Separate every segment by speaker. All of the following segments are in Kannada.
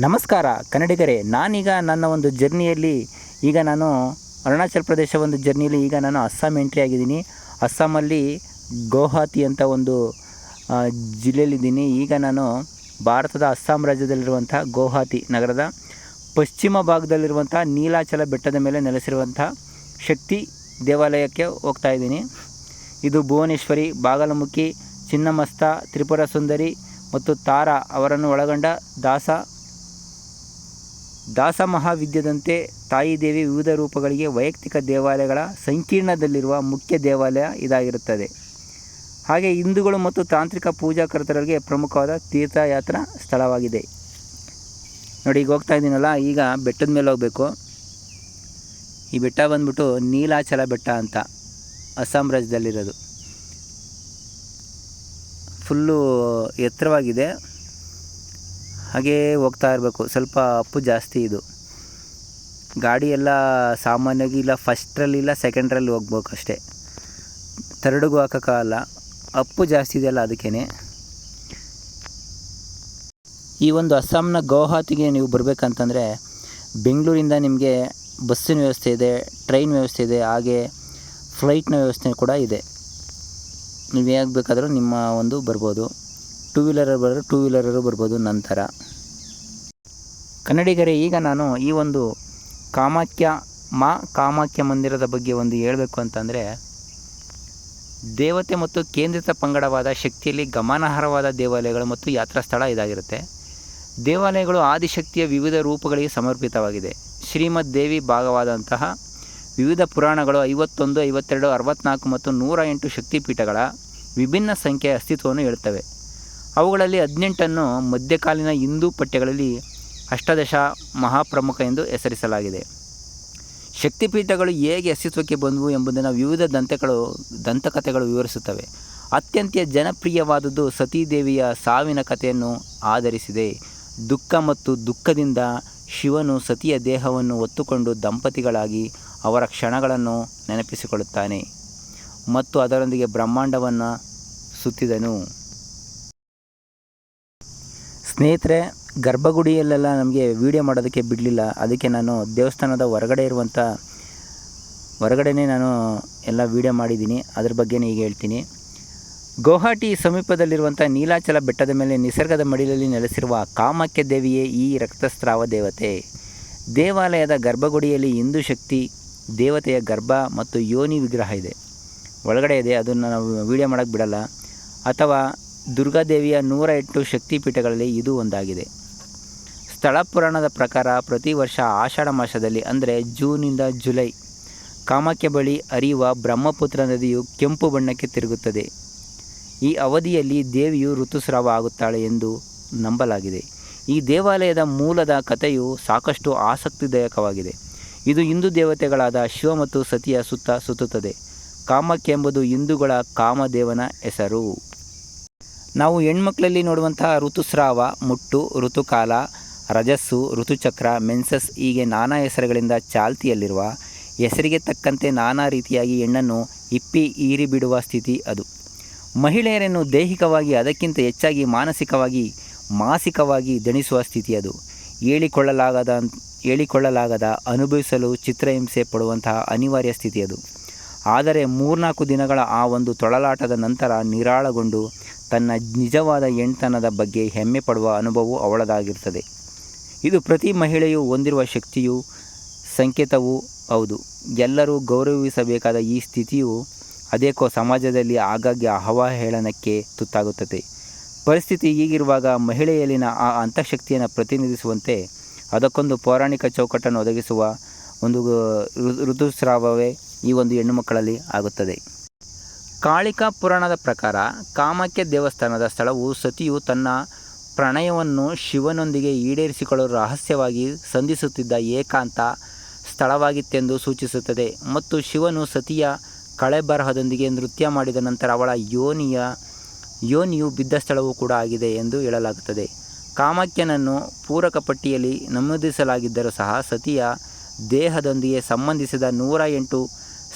Speaker 1: ನಮಸ್ಕಾರ, ಕನ್ನಡಿಗರೇ. ನಾನೀಗ ನನ್ನ ಒಂದು ಜರ್ನಿಯಲ್ಲಿ ಈಗ ನಾನು ಅರುಣಾಚಲ ಪ್ರದೇಶ ಒಂದು ಜರ್ನಿಯಲ್ಲಿ ಈಗ ನಾನು ಅಸ್ಸಾಂ ಎಂಟ್ರಿ ಆಗಿದ್ದೀನಿ. ಅಸ್ಸಾಮಲ್ಲಿ ಗೌಹಾತಿ ಅಂತ ಒಂದು ಜಿಲ್ಲೆಯಲ್ಲಿದ್ದೀನಿ. ಈಗ ನಾನು ಭಾರತದ ಅಸ್ಸಾಂ ರಾಜ್ಯದಲ್ಲಿರುವಂಥ ಗೌಹಾತಿ ನಗರದ ಪಶ್ಚಿಮ ಭಾಗದಲ್ಲಿರುವಂಥ ನೀಲಾಚಲ ಬೆಟ್ಟದ ಮೇಲೆ ನೆಲೆಸಿರುವಂಥ ಶಕ್ತಿ ದೇವಾಲಯಕ್ಕೆ ಹೋಗ್ತಾ ಇದ್ದೀನಿ. ಇದು ಭುವನೇಶ್ವರಿ, ಬಾಗಲಮುಖಿ, ಚಿನ್ನಮಸ್ತ ತ್ರಿಪುರ ಸುಂದರಿ ಮತ್ತು ತಾರಾ ಅವರನ್ನು ಒಳಗೊಂಡ ದಾಸ ದಾಸ ಮಹಾವಿದ್ಯದಂತೆ ತಾಯಿ ದೇವಿ ವಿವಿಧ ರೂಪಗಳಿಗೆ ವೈಯಕ್ತಿಕ ದೇವಾಲಯಗಳ ಸಂಕೀರ್ಣದಲ್ಲಿರುವ ಮುಖ್ಯ ದೇವಾಲಯ ಇದಾಗಿರುತ್ತದೆ. ಹಾಗೆ ಹಿಂದೂಗಳು ಮತ್ತು ತಾಂತ್ರಿಕ ಪೂಜಾಕರ್ತರಿಗೆ ಪ್ರಮುಖವಾದ ತೀರ್ಥಯಾತ್ರಾ ಸ್ಥಳವಾಗಿದೆ. ನೋಡಿ, ಈಗ ಹೋಗ್ತಾ ಇದ್ದೀನಲ್ಲ, ಈಗ ಬೆಟ್ಟದ ಮೇಲೆ ಹೋಗಬೇಕು. ಈ ಬೆಟ್ಟ ಬಂದ್ಬಿಟ್ಟು ನೀಲಾಚಲ ಬೆಟ್ಟ ಅಂತ, ಅಸ್ಸಾಂ ರಾಜ್ಯದಲ್ಲಿರೋದು. ಫುಲ್ಲು ಎತ್ತರವಾಗಿದೆ. ಹಾಗೇ ಹೋಗ್ತಾ ಇರಬೇಕು. ಸ್ವಲ್ಪ ಅಪ್ಪು ಜಾಸ್ತಿ ಇದು. ಗಾಡಿ ಎಲ್ಲ ಸಾಮಾನ್ಯವಾಗಿ ಇಲ್ಲ, ಫಸ್ಟ್ರಲ್ಲಿ ಇಲ್ಲ ಸೆಕೆಂಡ್ರಲ್ಲಿ ಹೋಗ್ಬೇಕು ಅಷ್ಟೇ. ಥರ್ಡ್ಗೂ ಹಾಕೋಕ್ಕಾಗಲ್ಲ ಅಪ್ಪು ಜಾಸ್ತಿ ಇದೆಯಲ್ಲ ಅದಕ್ಕೇ ಈ ಒಂದು ಅಸ್ಸಾಂನ ಗೌಹಾತಿಗೆ ನೀವು ಬರಬೇಕಂತಂದರೆ ಬೆಂಗಳೂರಿಂದ ನಿಮಗೆ ಬಸ್ಸಿನ ವ್ಯವಸ್ಥೆ ಇದೆ, ಟ್ರೈನ್ ವ್ಯವಸ್ಥೆ ಇದೆ, ಹಾಗೆ ಫ್ಲೈಟ್ನ ವ್ಯವಸ್ಥೆ ಕೂಡ ಇದೆ. ನೀವು ಹೇಗೆ ಬೇಕಾದರೂ ನಿಮ್ಮ ಒಂದು ಬರ್ಬೋದು. ಟೂ ವೀಲರ್ ಬರೋರು ಟೂ ವೀಲರರು ಬರ್ಬೋದು ನಂತರ. ಕನ್ನಡಿಗರೇ, ಈಗ ನಾನು ಈ ಒಂದು ಕಾಮಾಖ್ಯ, ಮಾ ಕಾಮಾಖ್ಯ ಮಂದಿರದ ಬಗ್ಗೆ ಒಂದು ಹೇಳಬೇಕು ಅಂತಂದರೆ, ದೇವತೆ ಮತ್ತು ಕೇಂದ್ರಿತ ಪಂಗಡವಾದ ಶಕ್ತಿಯಲ್ಲಿ ಗಮನಾರ್ಹವಾದ ದೇವಾಲಯಗಳು ಮತ್ತು ಯಾತ್ರಾ ಸ್ಥಳ ಇದಾಗಿರುತ್ತೆ. ದೇವಾಲಯಗಳು ಆದಿಶಕ್ತಿಯ ವಿವಿಧ ರೂಪಗಳಿಗೆ ಸಮರ್ಪಿತವಾಗಿದೆ. ಶ್ರೀಮದ್ ದೇವಿ ಭಾಗವಾದಂತಹ ವಿವಿಧ ಪುರಾಣಗಳು ಐವತ್ತೊಂದು, ಐವತ್ತೆರಡು, ಅರವತ್ನಾಲ್ಕು ಮತ್ತು ನೂರ ಎಂಟು ಶಕ್ತಿಪೀಠಗಳ ವಿಭಿನ್ನ ಸಂಖ್ಯೆಯ ಅಸ್ತಿತ್ವವನ್ನು ಹೇಳುತ್ತವೆ ಅವುಗಳಲ್ಲಿ ಹದಿನೆಂಟನ್ನು ಮಧ್ಯಕಾಲೀನ ಹಿಂದೂ ಪಠ್ಯಗಳಲ್ಲಿ ಅಷ್ಟದಶ ಮಹಾಪ್ರಮುಖ ಎಂದು ಹೆಸರಿಸಲಾಗಿದೆ. ಶಕ್ತಿಪೀಠಗಳು ಹೇಗೆ ಅಸ್ತಿತ್ವಕ್ಕೆ ಬಂದವು ಎಂಬುದನ್ನು ವಿವಿಧ ದಂತೆಗಳು ದಂತಕಥೆಗಳು ವಿವರಿಸುತ್ತವೆ. ಅತ್ಯಂತ ಜನಪ್ರಿಯವಾದದ್ದು ಸತೀದೇವಿಯ ಸಾವಿನ ಕಥೆಯನ್ನು ಆಧರಿಸಿದೆ. ದುಃಖ ಮತ್ತು ದುಃಖದಿಂದ ಶಿವನು ಸತಿಯ ದೇಹವನ್ನು ಒತ್ತುಕೊಂಡು ದಂಪತಿಗಳಾಗಿ ಅವರ ಕ್ಷಣಗಳನ್ನು ನೆನಪಿಸಿಕೊಳ್ಳುತ್ತಾನೆ ಮತ್ತು ಅದರೊಂದಿಗೆ ಬ್ರಹ್ಮಾಂಡವನ್ನು ಸುತ್ತಿದನು. ಸ್ನೇಹಿತರೆ, ಗರ್ಭಗುಡಿಯಲ್ಲೆಲ್ಲ ನಮಗೆ ವೀಡಿಯೋ ಮಾಡೋದಕ್ಕೆ ಬಿಡಲಿಲ್ಲ. ಅದಕ್ಕೆ ನಾನು ದೇವಸ್ಥಾನದ ಹೊರಗಡೆ ಇರುವಂಥ ಹೊರಗಡೆನೇ ನಾನು ಎಲ್ಲ ವೀಡಿಯೋ ಮಾಡಿದ್ದೀನಿ. ಅದ್ರ ಬಗ್ಗೆನೇ ಈಗ ಹೇಳ್ತೀನಿ. ಗೌಹಾಟಿ ಸಮೀಪದಲ್ಲಿರುವಂಥ ನೀಲಾಚಲ ಬೆಟ್ಟದ ಮೇಲೆ ನಿಸರ್ಗದ ಮಡಿಲಲ್ಲಿ ನೆಲೆಸಿರುವ ಕಾಮಾಖ್ಯ ದೇವಿಯೇ ಈ ರಕ್ತಸ್ರಾವ ದೇವತೆ. ದೇವಾಲಯದ ಗರ್ಭಗುಡಿಯಲ್ಲಿ ಹಿಂದೂ ಶಕ್ತಿ, ದೇವತೆಯ ಗರ್ಭ ಮತ್ತು ಯೋನಿ ವಿಗ್ರಹ ಇದೆ. ಒಳಗಡೆ ಇದೆ. ಅದನ್ನು ನಾವು ವೀಡಿಯೋ ಮಾಡೋಕ್ಕೆ ಬಿಡಲ್ಲ. ಅಥವಾ ದುರ್ಗಾದೇವಿಯ ನೂರ ಎಂಟು ಶಕ್ತಿಪೀಠಗಳಲ್ಲಿ ಇದು ಒಂದಾಗಿದೆ. ಸ್ಥಳ ಪುರಾಣದ ಪ್ರಕಾರ ಪ್ರತಿ ವರ್ಷ ಆಷಾಢ ಮಾಸದಲ್ಲಿ, ಅಂದರೆ ಜೂನಿಂದ ಜುಲೈ ಕಾಮಾಖ್ಯ ಬಳಿ ಹರಿಯುವ ಬ್ರಹ್ಮಪುತ್ರ ನದಿಯು ಕೆಂಪು ಬಣ್ಣಕ್ಕೆ ತಿರುಗುತ್ತದೆ. ಈ ಅವಧಿಯಲ್ಲಿ ದೇವಿಯು ಋತುಸ್ರಾವ ಆಗುತ್ತಾಳೆ ಎಂದು ನಂಬಲಾಗಿದೆ. ಈ ದೇವಾಲಯದ ಮೂಲದ ಕಥೆಯು ಸಾಕಷ್ಟು ಆಸಕ್ತಿದಾಯಕವಾಗಿದೆ. ಇದು ಹಿಂದೂ ದೇವತೆಗಳಾದ ಶಿವ ಮತ್ತು ಸತಿಯ ಸುತ್ತ ಸುತ್ತುತ್ತದೆ. ಕಾಮಕ್ಕೆ ಎಂಬುದು ಹಿಂದೂಗಳ ಕಾಮದೇವನ ಹೆಸರು. ನಾವು ಹೆಣ್ಮಕ್ಳಲ್ಲಿ ನೋಡುವಂತಹ ಋತುಸ್ರಾವ, ಮುಟ್ಟು, ಋತುಕಾಲ, ರಜಸ್ಸು, ಋತುಚಕ್ರ, ಮೆನ್ಸಸ್ ಹೀಗೆ ನಾನಾ ಹೆಸರುಗಳಿಂದ ಚಾಲ್ತಿಯಲ್ಲಿರುವ ಹೆಸರಿಗೆ ತಕ್ಕಂತೆ ನಾನಾ ರೀತಿಯಾಗಿ ಹೆಣ್ಣನ್ನು ಇಪ್ಪಿ ಈರಿ ಬಿಡುವ ಸ್ಥಿತಿ ಅದು. ಮಹಿಳೆಯರನ್ನು ದೈಹಿಕವಾಗಿ ಅದಕ್ಕಿಂತ ಹೆಚ್ಚಾಗಿ ಮಾನಸಿಕವಾಗಿ, ಮಾಸಿಕವಾಗಿ ದಣಿಸುವ ಸ್ಥಿತಿ ಅದು. ಹೇಳಿಕೊಳ್ಳಲಾಗದ ಹೇಳಿಕೊಳ್ಳಲಾಗದ, ಅನುಭವಿಸಲು ಚಿತ್ರಹಿಂಸೆ ಪಡುವಂತಹ ಅನಿವಾರ್ಯ ಸ್ಥಿತಿ ಅದು. ಆದರೆ ಮೂರ್ನಾಲ್ಕು ದಿನಗಳ ಆ ಒಂದು ತೊಳಲಾಟದ ನಂತರ ನಿರಾಳಗೊಂಡು ತನ್ನ ನಿಜವಾದ ಹೆಣ್ತನದ ಬಗ್ಗೆ ಹೆಮ್ಮೆ ಪಡುವ ಅನುಭವವು ಅವಳದಾಗಿರ್ತದೆ ಇದು ಪ್ರತಿ ಮಹಿಳೆಯು ಹೊಂದಿರುವ ಶಕ್ತಿಯು ಸಂಕೇತವೂ ಹೌದು. ಎಲ್ಲರೂ ಗೌರವಿಸಬೇಕಾದ ಈ ಸ್ಥಿತಿಯು ಅದೇಕೋ ಸಮಾಜದಲ್ಲಿ ಆಗಾಗ್ಗೆ ಅವಹೇಳನಕ್ಕೆ ತುತ್ತಾಗುತ್ತದೆ. ಪರಿಸ್ಥಿತಿ ಹೀಗಿರುವಾಗ ಮಹಿಳೆಯಲ್ಲಿನ ಆ ಅಂತಃಶಕ್ತಿಯನ್ನು ಪ್ರತಿನಿಧಿಸುವಂತೆ ಅದಕ್ಕೊಂದು ಪೌರಾಣಿಕ ಚೌಕಟ್ಟನ್ನು ಒದಗಿಸುವ ಒಂದು ಋತುಸ್ರಾವವೇ ಈ ಒಂದು ಹೆಣ್ಣು ಮಕ್ಕಳಲ್ಲಿ ಆಗುತ್ತದೆ. ಕಾಳಿಕಾ ಪುರಾಣದ ಪ್ರಕಾರ ಕಾಮಾಖ್ಯ ದೇವಸ್ಥಾನದ ಸ್ಥಳವು ಸತಿಯು ತನ್ನ ಪ್ರಣಯವನ್ನು ಶಿವನೊಂದಿಗೆ ಈಡೇರಿಸಿಕೊಳ್ಳಲು ರಹಸ್ಯವಾಗಿ ಸಂಧಿಸುತ್ತಿದ್ದ ಏಕಾಂತ ಸ್ಥಳವಾಗಿತ್ತೆಂದು ಸೂಚಿಸುತ್ತದೆ ಮತ್ತು ಶಿವನು ಸತಿಯ ಕಳೆಬರಹದೊಂದಿಗೆ ನೃತ್ಯ ಮಾಡಿದ ನಂತರ ಅವಳ ಯೋನಿಯ, ಯೋನಿಯು ಬಿದ್ದ ಸ್ಥಳವೂ ಕೂಡ ಆಗಿದೆ ಎಂದು ಹೇಳಲಾಗುತ್ತದೆ. ಕಾಮಾಖ್ಯನನ್ನು ಪೂರಕ ಪಟ್ಟಿಯಲ್ಲಿ ನಮೂದಿಸಲಾಗಿದ್ದರೂ ಸಹ ಸತಿಯ ದೇಹದೊಂದಿಗೆ ಸಂಬಂಧಿಸಿದ ನೂರ ಎಂಟು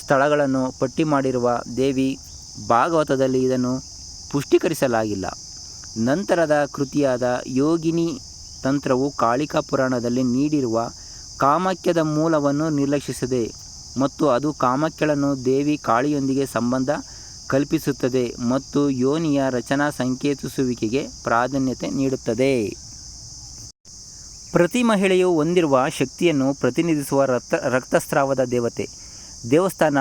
Speaker 1: ಸ್ಥಳಗಳನ್ನು ಪಟ್ಟಿ ಮಾಡಿರುವ ದೇವಿ ಭಾಗವತದಲ್ಲಿ ಇದನ್ನು ಪುಷ್ಟೀಕರಿಸಲಾಗಿಲ್ಲ. ನಂತರದ ಕೃತಿಯಾದ ಯೋಗಿನಿ ತಂತ್ರವು ಕಾಳಿಕಾ ಪುರಾಣದಲ್ಲಿ ನೀಡಿರುವ ಕಾಮಾಕ್ಯದ ಮೂಲವನ್ನು ನಿರ್ಲಕ್ಷಿಸಿದೆ ಮತ್ತು ಅದು ಕಾಮಾಕ್ಯಳನ್ನು ದೇವಿ ಕಾಳಿಯೊಂದಿಗೆ ಸಂಬಂಧ ಕಲ್ಪಿಸುತ್ತದೆ ಮತ್ತು ಯೋನಿಯ ರಚನಾ ಸಂಕೇತಿಸುವಿಕೆಗೆ ಪ್ರಾಧಾನ್ಯತೆ ನೀಡುತ್ತದೆ. ಪ್ರತಿ ಮಹಿಳೆಯು ಹೊಂದಿರುವ ಶಕ್ತಿಯನ್ನು ಪ್ರತಿನಿಧಿಸುವ ರಕ್ತ, ರಕ್ತಸ್ರಾವದ ದೇವತೆ. ದೇವಸ್ಥಾನ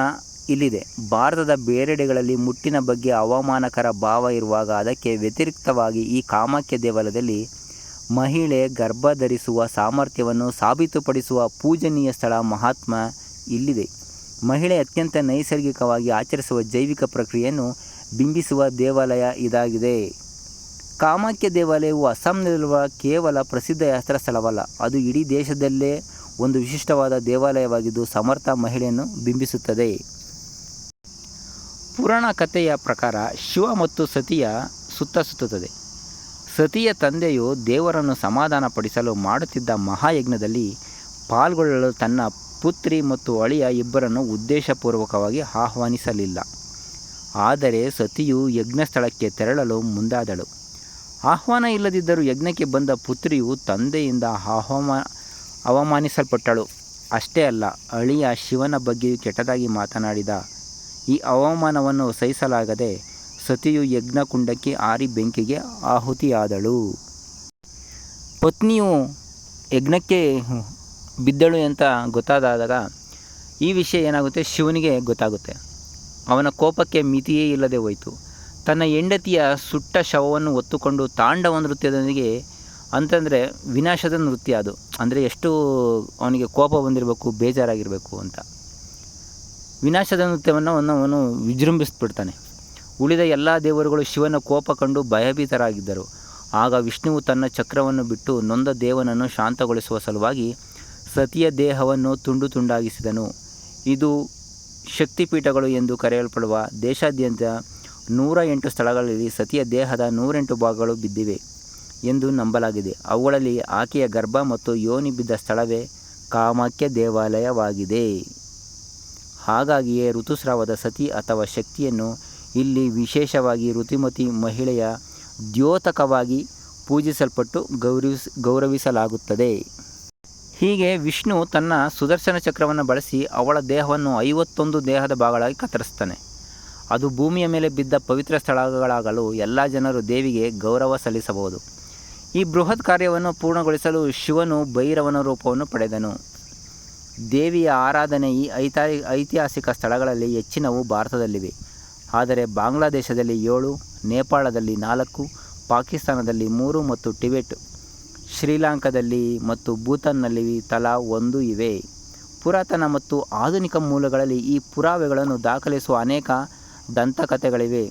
Speaker 1: ಇಲ್ಲಿದೆ. ಭಾರತದ ಬೇರೆಡೆಗಳಲ್ಲಿ ಮುಟ್ಟಿನ ಬಗ್ಗೆ ಅವಮಾನಕರ ಭಾವ ಇರುವಾಗ ಅದಕ್ಕೆ ವ್ಯತಿರಿಕ್ತವಾಗಿ ಈ ಕಾಮಾಖ್ಯ ದೇವಾಲಯದಲ್ಲಿ ಮಹಿಳೆ ಗರ್ಭ ಧರಿಸುವ ಸಾಮರ್ಥ್ಯವನ್ನು ಸಾಬೀತುಪಡಿಸುವ ಪೂಜನೀಯ ಸ್ಥಳ ಮಹಾತ್ಮ ಇಲ್ಲಿದೆ. ಮಹಿಳೆ ಅತ್ಯಂತ ನೈಸರ್ಗಿಕವಾಗಿ ಆಚರಿಸುವ ಜೈವಿಕ ಪ್ರಕ್ರಿಯೆಯನ್ನು ಬಿಂಬಿಸುವ ದೇವಾಲಯ ಇದಾಗಿದೆ. ಕಾಮಾಖ್ಯ ದೇವಾಲಯವು ಅಸ್ಸಾಂನಲ್ಲಿರುವ ಕೇವಲ ಪ್ರಸಿದ್ಧ ಯಾತ್ರಾ ಸ್ಥಳವಲ್ಲ ಅದು ಇಡೀ ದೇಶದಲ್ಲೇ ಒಂದು ವಿಶಿಷ್ಟವಾದ ದೇವಾಲಯವಾಗಿದ್ದು ಸಮರ್ಥ ಮಹಿಳೆಯನ್ನು ಬಿಂಬಿಸುತ್ತದೆ. ಪುರಾಣ ಕಥೆಯ ಪ್ರಕಾರ ಶಿವ ಮತ್ತು ಸತಿಯ ಸುತ್ತ ಸುತ್ತುತ್ತದೆ. ಸತಿಯ ತಂದೆಯು ದೇವರನ್ನು ಸಮಾಧಾನಪಡಿಸಲು ಮಾಡುತ್ತಿದ್ದ ಮಹಾಯಜ್ಞದಲ್ಲಿ ಪಾಲ್ಗೊಳ್ಳಲು ತನ್ನ ಪುತ್ರಿ ಮತ್ತು ಅಳಿಯ ಇಬ್ಬರನ್ನು ಉದ್ದೇಶಪೂರ್ವಕವಾಗಿ ಆಹ್ವಾನಿಸಲಿಲ್ಲ. ಆದರೆ ಸತಿಯು ಯಜ್ಞ ಸ್ಥಳಕ್ಕೆ ತೆರಳಲು ಮುಂದಾದಳು. ಆಹ್ವಾನ ಇಲ್ಲದಿದ್ದರೂ ಯಜ್ಞಕ್ಕೆ ಬಂದ ಪುತ್ರಿಯು ತಂದೆಯಿಂದ ಆಹ್ವಾನ ಅವಮಾನಿಸಲ್ಪಟ್ಟಳು. ಅಷ್ಟೇ ಅಲ್ಲ, ಅಳಿಯ ಶಿವನ ಬಗ್ಗೆಯೂ ಕೆಟ್ಟದಾಗಿ ಮಾತನಾಡಿದ. ಈ ಅವಮಾನವನ್ನು ಸಹಿಸಲಾಗದೆ ಸತಿಯು ಯಜ್ಞಕುಂಡಕ್ಕೆ ಆರಿ ಬೆಂಕಿಗೆ ಆಹುತಿಯಾದಳು. ಪತ್ನಿಯು ಯಜ್ಞಕ್ಕೆ ಬಿದ್ದಳು ಅಂತ ಗೊತ್ತಾದಾಗ ಈ ವಿಷಯ ಏನಾಗುತ್ತೆ? ಶಿವನಿಗೆ ಗೊತ್ತಾಗುತ್ತೆ. ಅವನ ಕೋಪಕ್ಕೆ ಮಿತಿಯೇ ಇಲ್ಲದೆ ಹೋಯಿತು. ತನ್ನ ಹೆಂಡತಿಯ ಸುಟ್ಟ ಶವವನ್ನು ಹೊತ್ತುಕೊಂಡು ತಾಂಡವ ನೃತ್ಯದೊಂದಿಗೆ ಅಂತಂದರೆ ವಿನಾಶದ ನೃತ್ಯ ಅದು. ಅಂದರೆ ಎಷ್ಟು ಅವನಿಗೆ ಕೋಪ ಬಂದಿರಬೇಕು, ಬೇಜಾರಾಗಿರಬೇಕು ಅಂತ. ವಿನಾಶದ ನೃತ್ಯವನ್ನು ಅವನು ವಿಜೃಂಭಿಸ್ಬಿಡ್ತಾನೆ. ಉಳಿದ ಎಲ್ಲ ದೇವರುಗಳು ಶಿವನ ಕೋಪ ಕಂಡು ಭಯಭೀತರಾಗಿದ್ದರು. ಆಗ ವಿಷ್ಣುವು ತನ್ನ ಚಕ್ರವನ್ನು ಬಿಟ್ಟು ನೊಂದ ದೇವನನ್ನು ಶಾಂತಗೊಳಿಸುವ ಸಲುವಾಗಿ ಸತಿಯ ದೇಹವನ್ನು ತುಂಡು ತುಂಡಾಗಿಸಿದನು. ಇದು ಶಕ್ತಿಪೀಠಗಳು ಎಂದು ಕರೆಯಲ್ಪಡುವ ದೇಶಾದ್ಯಂತ ನೂರ ಎಂಟು ಸ್ಥಳಗಳಲ್ಲಿ ಸತಿಯ ದೇಹದ ನೂರೆಂಟು ಭಾಗಗಳು ಬಿದ್ದಿವೆ. ಎಂದು ನಂಬಲಾಗಿದೆ. ಅವುಗಳಲ್ಲಿ ಆಕೆಯ ಗರ್ಭ ಮತ್ತು ಯೋನಿ ಬಿದ್ದ ಸ್ಥಳವೇ ಕಾಮಾಖ್ಯ ದೇವಾಲಯವಾಗಿದೆ. ಹಾಗಾಗಿಯೇ ಋತುಸ್ರಾವದ ಸತಿ ಅಥವಾ ಶಕ್ತಿಯನ್ನು ಇಲ್ಲಿ ವಿಶೇಷವಾಗಿ ಋತುಮತಿ ಮಹಿಳೆಯ ದ್ಯೋತಕವಾಗಿ ಪೂಜಿಸಲ್ಪಟ್ಟು ಗೌರವಿಸ್ ಗೌರವಿಸಲಾಗುತ್ತದೆ. ಹೀಗೆ ವಿಷ್ಣು ತನ್ನ ಸುದರ್ಶನ ಚಕ್ರವನ್ನು ಬಳಸಿ ಅವಳ ದೇಹವನ್ನು ಐವತ್ತೊಂದು ದೇಹದ ಭಾಗಗಳಾಗಿ ಕತ್ತರಿಸ್ತಾನೆ ಅದು ಭೂಮಿಯ ಮೇಲೆ ಬಿದ್ದ ಪವಿತ್ರ ಸ್ಥಳಗಳಾಗಲು ಎಲ್ಲ ಜನರು ದೇವಿಗೆ ಗೌರವ ಸಲ್ಲಿಸಬಹುದು. ಈ ಬೃಹತ್ ಕಾರ್ಯವನ್ನು ಪೂರ್ಣಗೊಳಿಸಲು ಶಿವನು ಭೈರವನ ರೂಪವನ್ನು ಪಡೆದನು. ದೇವಿಯ ಆರಾಧನೆ ಈ ಐತಾ ಐತಿಹಾಸಿಕ ಸ್ಥಳಗಳಲ್ಲಿ ಹೆಚ್ಚಿನವು ಭಾರತದಲ್ಲಿವೆ. ಆದರೆ ಬಾಂಗ್ಲಾದೇಶದಲ್ಲಿ ಏಳು, ನೇಪಾಳದಲ್ಲಿ ನಾಲ್ಕು, ಪಾಕಿಸ್ತಾನದಲ್ಲಿ ಮೂರು ಮತ್ತು ಟಿಬೆಟ್, ಶ್ರೀಲಂಕಾದಲ್ಲಿ ಮತ್ತು ಭೂತಾನ್ನಲ್ಲಿ ತಲಾ ಒಂದು ಇವೆ. ಪುರಾತನ ಮತ್ತು ಆಧುನಿಕ ಮೂಲಗಳಲ್ಲಿ ಈ ಪುರಾವೆಗಳನ್ನು ದಾಖಲಿಸುವ ಅನೇಕ ದಂತಕಥೆಗಳಿವೆ.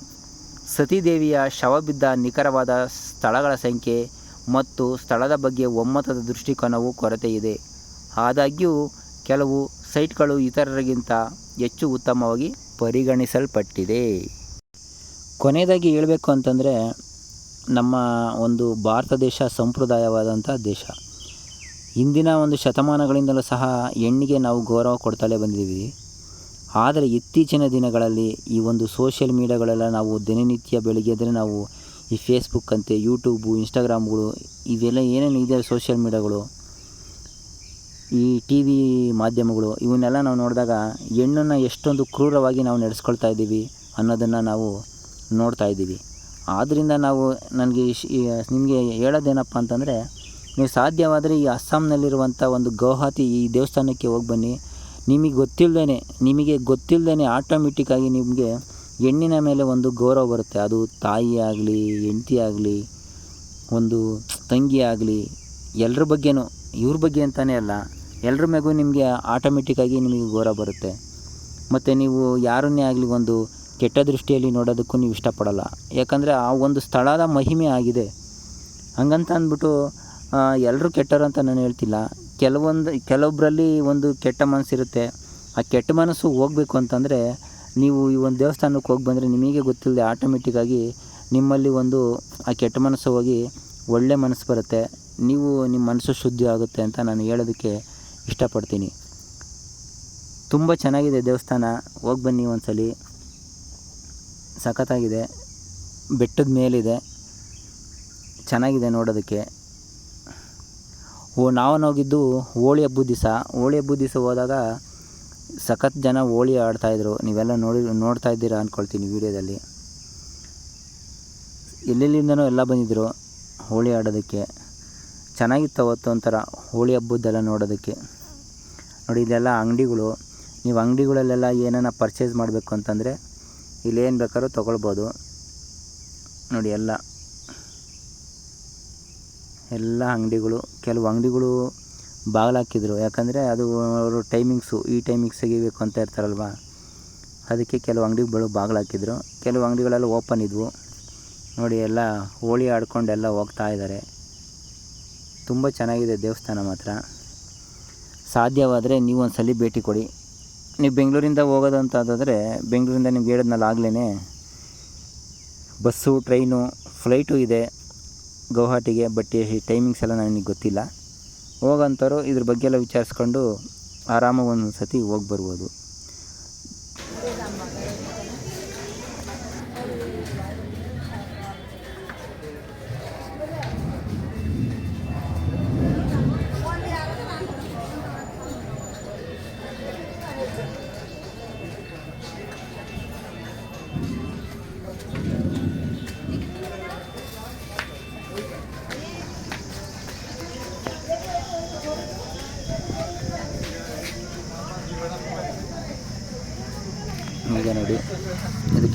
Speaker 1: ಸತೀದೇವಿಯ ಶವಬಿದ್ದ ನಿಖರವಾದ ಸ್ಥಳಗಳ ಸಂಖ್ಯೆ ಮತ್ತು ಸ್ಥಳದ ಬಗ್ಗೆ ಒಮ್ಮತದ ದೃಷ್ಟಿಕೋನವು ಕೊರತೆಯಿದೆ. ಆದಾಗ್ಯೂ, ಕೆಲವು ಸೈಟ್ಗಳು ಇತರರಿಗಿಂತ ಹೆಚ್ಚು ಉತ್ತಮವಾಗಿ ಪರಿಗಣಿಸಲ್ಪಟ್ಟಿದೆ. ಕೊನೆಯದಾಗಿ ಹೇಳಬೇಕು ಅಂತಂದರೆ, ನಮ್ಮ ಒಂದು ಭಾರತ ದೇಶ ಸಂಪ್ರದಾಯವಾದಂಥ ದೇಶ. ಇಂದಿನ ಒಂದು ಶತಮಾನಗಳಿಂದಲೂ ಸಹ ಹೆಣ್ಣಿಗೆ ನಾವು ಗೌರವ ಕೊಡ್ತಲೇ ಬಂದಿದ್ದೀವಿ. ಆದರೆ ಇತ್ತೀಚಿನ ದಿನಗಳಲ್ಲಿ ಈ ಒಂದು ಸೋಷಿಯಲ್ ಮೀಡಿಯಾಗಳೆಲ್ಲ ನಾವು ದಿನನಿತ್ಯ ಬೆಳಿಗ್ಗೆ ಎದ್ದರೆ ನಾವು ಈ ಫೇಸ್ಬುಕ್ ಅಂತೆ ಯೂಟ್ಯೂಬು ಇನ್ಸ್ಟಾಗ್ರಾಮ್ಗಳು ಇವೆಲ್ಲ ಏನೇನು ಇದೆ ಸೋಷಿಯಲ್ ಮೀಡಿಯಾಗಳು ಈ ಟಿ ವಿ ಮಾಧ್ಯಮಗಳು, ಇವನ್ನೆಲ್ಲ ನಾವು ನೋಡಿದಾಗ ಹೆಣ್ಣನ್ನು ಎಷ್ಟೊಂದು ಕ್ರೂರವಾಗಿ ನಾವು ನಡೆಸ್ಕೊಳ್ತಾ ಇದ್ದೀವಿ ಅನ್ನೋದನ್ನು ನಾವು ನೋಡ್ತಾ ಇದ್ದೀವಿ. ಆದ್ದರಿಂದ ನಾವು ನನಗೆ ನಿಮಗೆ ಹೇಳೋದೇನಪ್ಪ ಅಂತಂದರೆ, ನೀವು ಸಾಧ್ಯವಾದರೆ ಈ ಅಸ್ಸಾಂನಲ್ಲಿರುವಂಥ ಒಂದು ಗೌಹಾತಿ ಈ ದೇವಸ್ಥಾನಕ್ಕೆ ಹೋಗಿ ಬನ್ನಿ. ನಿಮಗೆ ಗೊತ್ತಿಲ್ಲದೇ ನಿಮಗೆ ಗೊತ್ತಿಲ್ಲದೇ ಆಟೋಮೆಟಿಕ್ಕಾಗಿ ನಿಮಗೆ ಹೆಣ್ಣಿನ ಮೇಲೆ ಒಂದು ಗೌರವ ಬರುತ್ತೆ. ಅದು ತಾಯಿ ಆಗಲಿ ಹೆಂಡತಿ ಆಗಲಿ ಒಂದು ತಂಗಿ ಆಗಲಿ ಎಲ್ಲರ ಬಗ್ಗೆನೂ, ಇವ್ರ ಬಗ್ಗೆ ಅಂತಲೇ ಅಲ್ಲ. ಎಲ್ಲರ ಮೇಗೂ ನಿಮಗೆ ಆಟೋಮೆಟಿಕ್ಕಾಗಿ ನಿಮಗೆ ಗೌರವ ಬರುತ್ತೆ. ಮತ್ತು ನೀವು ಯಾರನ್ನೇ ಆಗಲಿ ಒಂದು ಕೆಟ್ಟ ದೃಷ್ಟಿಯಲ್ಲಿ ನೋಡೋದಕ್ಕೂ ನೀವು ಇಷ್ಟಪಡಲ್ಲ. ಯಾಕಂದರೆ ಆ ಒಂದು ಸ್ಥಳದ ಮಹಿಮೆ ಆಗಿದೆ. ಹಂಗಂತ ಅಂದ್ಬಿಟ್ಟು ಎಲ್ಲರೂ ಕೆಟ್ಟರು ಅಂತ ನಾನು ಹೇಳ್ತಿಲ್ಲ. ಕೆಲವೊಂದು ಕೆಲವೊಬ್ಬರಲ್ಲಿ ಒಂದು ಕೆಟ್ಟ ಮನಸ್ಸಿರುತ್ತೆ. ಆ ಕೆಟ್ಟ ಮನಸ್ಸು ಹೋಗಬೇಕು ಅಂತಂದರೆ ನೀವು ಈ ಒಂದು ದೇವಸ್ಥಾನಕ್ಕೆ ಹೋಗಿ ಬಂದರೆ ನಿಮಗೆ ಗೊತ್ತಿಲ್ಲದೆ ಆಟೋಮೆಟಿಕ್ಕಾಗಿ ನಿಮ್ಮಲ್ಲಿ ಒಂದು, ಆ ಕೆಟ್ಟ ಮನಸ್ಸು ಹೋಗಿ ಒಳ್ಳೆ ಮನಸ್ಸು ಬರುತ್ತೆ. ನೀವು ನಿಮ್ಮ ಮನಸ್ಸು ಶುದ್ಧಿ ಆಗುತ್ತೆ ಅಂತ ನಾನು ಹೇಳೋದಕ್ಕೆ ಇಷ್ಟಪಡ್ತೀನಿ. ತುಂಬ ಚೆನ್ನಾಗಿದೆ ದೇವಸ್ಥಾನ. ಹೋಗಿ ಬನ್ನಿ ಒಂದ್ಸಲಿ. ಸಖತ್ತಾಗಿದೆ. ಬೆಟ್ಟದ ಮೇಲಿದೆ. ಚೆನ್ನಾಗಿದೆ ನೋಡೋದಕ್ಕೆ. ಓ, ನಾವು ಹೋಗಿದ್ದು ಹೋಳಿ ಹಬ್ಬದ ದಿವಸ. ಹೋಳಿ ಹಬ್ಬದ ದಿವಸ ಹೋದಾಗ ಸಖತ್ ಜನ ಹೋಳಿ ಆಡ್ತಾಯಿದ್ರು ನೀವೆಲ್ಲ ನೋಡಿ, ನೋಡ್ತಾ ಇದ್ದೀರಾ ಅಂದ್ಕೊಳ್ತೀನಿ ವೀಡಿಯೋದಲ್ಲಿ. ಎಲ್ಲೆಲ್ಲಿಂದನೋ ಎಲ್ಲ ಬಂದಿದ್ದರು ಹೋಳಿ ಆಡೋದಕ್ಕೆ. ಚೆನ್ನಾಗಿತ್ತು ಅವತ್ತು ಒಂಥರ ಹೋಳಿ ಹಬ್ಬದ್ದೆಲ್ಲ ನೋಡೋದಕ್ಕೆ. ನೋಡಿ ಇದೆಲ್ಲ ಅಂಗಡಿಗಳು. ನೀವು ಅಂಗಡಿಗಳಲ್ಲೆಲ್ಲ ಏನನ್ನ ಪರ್ಚೇಸ್ ಮಾಡಬೇಕು ಅಂತಂದರೆ ಇಲ್ಲೇನು ಬೇಕಾದ್ರೂ ತೊಗೊಳ್ಬೋದು. ನೋಡಿ, ಎಲ್ಲ. ಎಲ್ಲ ಅಂಗಡಿಗಳು, ಕೆಲವು ಅಂಗಡಿಗಳು ಬಾಗಿಲು ಹಾಕಿದ್ರು. ಯಾಕಂದರೆ ಅದು ಅವರು ಟೈಮಿಂಗ್ಸು ಈ ಟೈಮಿಂಗ್ಸ್ ತೆಗಿಬೇಕು ಅಂತ ಇರ್ತಾರಲ್ವ? ಅದಕ್ಕೆ ಕೆಲವು ಅಂಗಡಿಗಳು ಬಾಗಿಲು ಹಾಕಿದ್ರು. ಕೆಲವು ಅಂಗಡಿಗಳೆಲ್ಲ ಓಪನ್ ಇದ್ವು. ನೋಡಿ, ಎಲ್ಲ ಹೋಳಿ ಆಡ್ಕೊಂಡು ಎಲ್ಲ ಹೋಗ್ತಾ ಇದ್ದಾರೆ ತುಂಬ ಚೆನ್ನಾಗಿದೆ ದೇವಸ್ಥಾನ ಮಾತ್ರ. ಸಾಧ್ಯವಾದರೆ ನೀವು ಒಂದು ಸಲ ಭೇಟಿ ಕೊಡಿ. ನೀವು ಬೆಂಗಳೂರಿಂದ ಹೋಗೋದು ಅಂತ ಅದಾದರೆ ಬೆಂಗಳೂರಿಂದ ನಿಮ್ಗೆ ಹೇಳಿದ್ನಲ್ಲ ಆಗಲೇ ಬಸ್ಸು, ಟ್ರೈನು ಫ್ಲೈಟು ಇದೆ ಗೌಹಾಟಿಗೆ ಬಟ್ ಟೈಮಿಂಗ್ಸ್ ಎಲ್ಲ ನನಗೆ ಗೊತ್ತಿಲ್ಲ. ಹೋಗಂಥವ್ರು ಇದ್ರ ಬಗ್ಗೆ ಎಲ್ಲ ವಿಚಾರಿಸ್ಕೊಂಡು ಆರಾಮಾಗಿ ಒಂದು ಸತಿ ಹೋಗಿ ಬರ್ಬೋದು.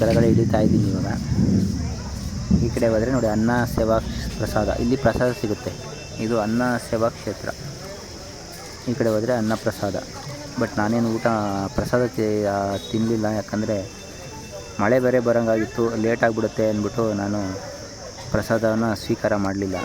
Speaker 1: ಕೆಳಗಡೆ ಹಿಡಿತಾ ಇದ್ದೀನಿ ಇವಾಗ. ಈ ಕಡೆ ಹೋದರೆ ನೋಡಿ, ಅನ್ನ ಸೇವಾ ಪ್ರಸಾದ. ಇಲ್ಲಿ ಪ್ರಸಾದ ಸಿಗುತ್ತೆ. ಇದು ಅನ್ನ ಸೇವಾ ಕ್ಷೇತ್ರ. ಈ ಕಡೆ ಹೋದರೆ ಅನ್ನ ಪ್ರಸಾದ. ಬಟ್ ನಾನೇನು ಊಟ ಪ್ರಸಾದ ತಿನ್ನಲಿಲ್ಲ ಯಾಕಂದರೆ ಮಳೆ ಬೇರೆ ಬರೋಂಗಾಗಿತ್ತು, ಲೇಟ್ ಆಗಿಬಿಡುತ್ತೆ ಅಂದ್ಬಿಟ್ಟು ನಾನು ಪ್ರಸಾದವನ್ನು ಸ್ವೀಕಾರ ಮಾಡಲಿಲ್ಲ.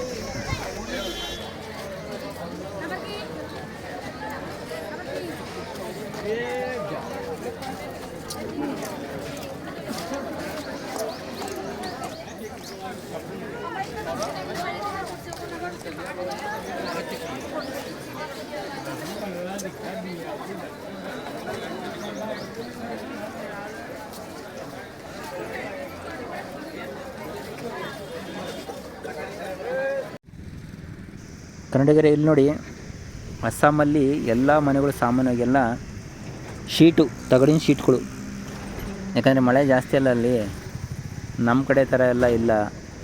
Speaker 1: ಕನ್ನಡಿಗರೇ, ಇಲ್ಲಿ ನೋಡಿ. ಅಸ್ಸಾಮಲ್ಲಿ ಎಲ್ಲ ಮನೆಗಳು ಸಾಮಾನ್ಯವಾಗೆಲ್ಲ ಶೀಟು, ತಗಡಿನ ಶೀಟ್ಗಳು. ಯಾಕಂದರೆ ಮಳೆ ಜಾಸ್ತಿ ಅಲ್ಲ ಅಲ್ಲಿ. ನಮ್ಮ ಕಡೆ ಥರ ಎಲ್ಲ ಇಲ್ಲ.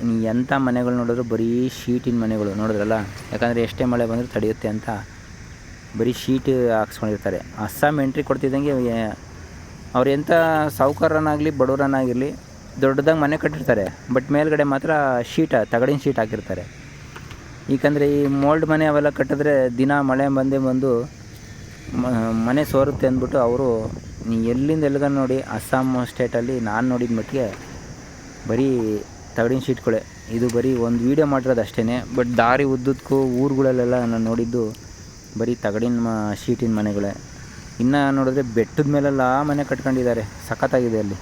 Speaker 1: ಇನ್ನು ಎಂಥ ಮನೆಗಳು ನೋಡಿದ್ರು ಬರೀ ಶೀಟಿನ ಮನೆಗಳು ನೋಡಿದ್ರಲ್ಲ. ಯಾಕಂದರೆ ಎಷ್ಟೇ ಮಳೆ ಬಂದರೂ ತಡೆಯುತ್ತೆ ಅಂತ ಬರೀ ಶೀಟ್ ಹಾಕ್ಸ್ಕೊಂಡಿರ್ತಾರೆ. ಅಸ್ಸಾಂ ಎಂಟ್ರಿ ಕೊಡ್ತಿದ್ದಂಗೆ ಅವ್ರು ಎಂಥ ಸಾಹುಕಾರನಾಗಲಿ ಬಡವರನ್ನಾಗಿರಲಿ ದೊಡ್ಡದಾಗಿ ಮನೆ ಕಟ್ಟಿರ್ತಾರೆ. ಬಟ್ ಮೇಲ್ಗಡೆ ಮಾತ್ರ ಶೀಟ, ತಗಡಿನ ಶೀಟ್ ಹಾಕಿರ್ತಾರೆ. ಏಕೆಂದರೆ ಈ ಮೋಲ್ಡ್ ಮನೆ ಅವೆಲ್ಲ ಕಟ್ಟಿದ್ರೆ ದಿನ ಮಳೆ ಬಂದೇ ಬಂದು ಮನೆ ಸೋರುತ್ತೆ ಅಂದ್ಬಿಟ್ಟು ಅವರು ನೀ ಎಲ್ಲಿಂದ ಎಲ್ಲಿಗ ನೋಡಿ ಅಸ್ಸಾಂ ಸ್ಟೇಟಲ್ಲಿ ನಾನು ನೋಡಿದ ಮಟ್ಟಿಗೆ ಬರೀ ತಗಡಿನ ಶೀಟ್ಗಳೇ. ಇದು ಬರೀ ಒಂದು ವೀಡಿಯೋ ಮಾಡಿರೋದು ಅಷ್ಟೇ ಬಟ್ ದಾರಿ ಉದ್ದಕ್ಕೂ ಊರುಗಳಲ್ಲೆಲ್ಲ ನಾನು ನೋಡಿದ್ದು ಬರೀ ತಗಡಿನ ಮ, ಶೀಟಿನ ಮನೆಗಳೇ. ಇನ್ನು ನೋಡಿದ್ರೆ ಬೆಟ್ಟದ ಮೇಲೆಲ್ಲ ಮನೆ ಕಟ್ಕೊಂಡಿದ್ದಾರೆ. ಸಖತ್ತಾಗಿದೆ ಅಲ್ಲಿ.